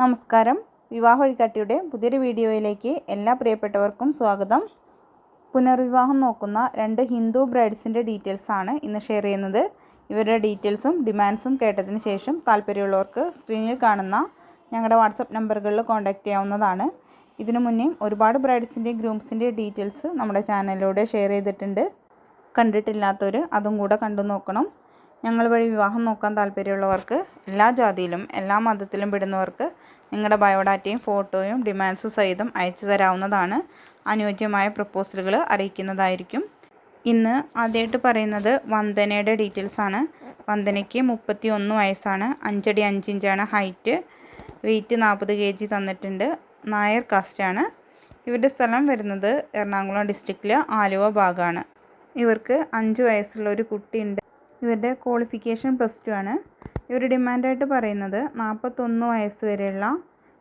നമസ്കാരം. വിവാഹ വഴികാട്ടിയുടെ പുതിയൊരു വീഡിയോയിലേക്ക് എല്ലാ പ്രിയപ്പെട്ടവർക്കും സ്വാഗതം. പുനർവിവാഹം നോക്കുന്ന രണ്ട് ഹിന്ദു ബ്രൈഡ്സിന്റെ ഡീറ്റെയിൽസ് ആണ് ഇന്ന് ഷെയർ ചെയ്യുന്നത്. ഇവരുടെ ഡീറ്റെയിൽസും ഡിമാൻഡ്സും കേട്ടതിന് ശേഷം താല്പര്യമുള്ളവർക്ക് സ്ക്രീനിൽ കാണുന്ന ഞങ്ങളുടെ വാട്സപ്പ് നമ്പറുകളിൽ കോൺടാക്റ്റ് ചെയ്യാവുന്നതാണ്. ഇതിനു മുന്നേ ഒരുപാട് ബ്രൈഡ്സിന്റെയും ഗ്രൂംസിന്റെ ഡീറ്റെയിൽസ് നമ്മുടെ ചാനലിലൂടെ ഷെയർ ചെയ്തിട്ടുണ്ട്. കണ്ടിട്ടില്ലാത്തവർ അതും കൂടെ കണ്ടു നോക്കണം. ഞങ്ങൾ വഴി വിവാഹം നോക്കാൻ താല്പര്യമുള്ളവർക്ക് എല്ലാ ജാതിയിലും എല്ലാ മതത്തിലും പെടുന്നവർക്ക് നിങ്ങളുടെ ബയോഡാറ്റയും ഫോട്ടോയും ഡിമാൻഡ്സും സഹിതം അയച്ചു തരാവുന്നതാണ് അനുയോജ്യമായ പ്രപ്പോസലുകൾ അറിയിക്കുന്നതായിരിക്കും. ഇന്ന് ആദ്യമായിട്ട് പറയുന്നത് വന്ദനയുടെ ഡീറ്റെയിൽസ് ആണ്. വന്ദനയ്ക്ക് മുപ്പത്തി ഒന്ന് വയസ്സാണ്. അഞ്ചടി അഞ്ചിഞ്ചാണ് ഹൈറ്റ്. വെയിറ്റ് നാൽപ്പത് കെ ജി തന്നിട്ടുണ്ട്. നായർ കാസ്റ്റാണ്. ഇവരുടെ സ്ഥലം വരുന്നത് എറണാകുളം ഡിസ്ട്രിക്റ്റിലെ ആലുവ ഭാഗമാണ് ഇവർക്ക് അഞ്ച് വയസ്സുള്ള ഒരു കുട്ടിയുണ്ട്. ഇവരുടെ ക്വാളിഫിക്കേഷൻ പ്ലസ് ടു ആണ്. ഇവർ ഡിമാൻഡായിട്ട് പറയുന്നത് നാൽപ്പത്തൊന്ന് വയസ്സ് വരെയുള്ള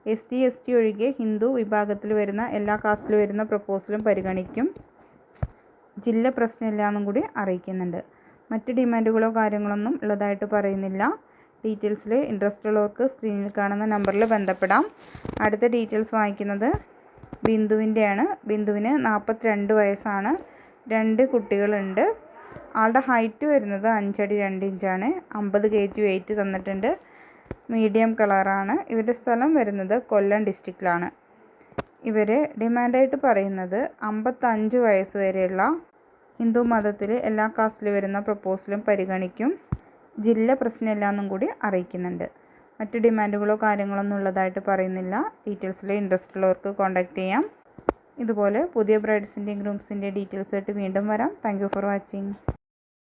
എസ് സി എസ് ടി ഒഴികെ ഹിന്ദു വിഭാഗത്തിൽ വരുന്ന എല്ലാ കാസ്റ്റിൽ വരുന്ന പ്രപ്പോസലും പരിഗണിക്കും. ജില്ല പ്രശ്നമില്ല എന്നും കൂടി അറിയിക്കുന്നുണ്ട്. മറ്റ് ഡിമാൻഡുകളോ കാര്യങ്ങളൊന്നും ഉള്ളതായിട്ട് പറയുന്നില്ല. ഡീറ്റെയിൽസിൽ ഇൻട്രസ്റ്റ് ഉള്ളവർക്ക് സ്ക്രീനിൽ കാണുന്ന നമ്പറിൽ ബന്ധപ്പെടാം. അടുത്ത ഡീറ്റെയിൽസ് വാങ്ങിക്കുന്നത് ബിന്ദുവിന്റെയാണ്. ബിന്ദുവിന് നാൽപ്പത്തിരണ്ട് വയസ്സാണ്. രണ്ട് കുട്ടികളുണ്ട്. ആളുടെ ഹൈറ്റ് വരുന്നത് അഞ്ചടി രണ്ട് ഇഞ്ചാണ്. അമ്പത് കെ ജി വെയിറ്റ് തന്നിട്ടുണ്ട് മീഡിയം കളറാണ് ഇവരുടെ സ്ഥലം വരുന്നത് കൊല്ലം ഡിസ്ട്രിക്റ്റിലാണ് ഇവർ ഡിമാൻഡായിട്ട് പറയുന്നത് അമ്പത്തഞ്ച് വയസ്സ് വരെയുള്ള ഹിന്ദു മതത്തിൽ എല്ലാ കാസ്റ്റിൽ വരുന്ന പ്രപ്പോസലും പരിഗണിക്കും. ജില്ല പ്രശ്നമില്ല എന്നും കൂടി അറിയിക്കുന്നുണ്ട്. മറ്റ് ഡിമാൻഡുകളോ കാര്യങ്ങളോ ഒന്നും ഉള്ളതായിട്ട് പറയുന്നില്ല. ഡീറ്റെയിൽസിൽ ഇൻട്രസ്റ്റ് ഉള്ളവർക്ക് കോൺടാക്റ്റ് ചെയ്യാം. ഇതുപോലെ പുതിയ ബ്രൈഡ്സിന്റെയും ഗ്രൂംസിന്റെയും ഡീറ്റെയിൽസായിട്ട് വീണ്ടും വരാം. Thank for watching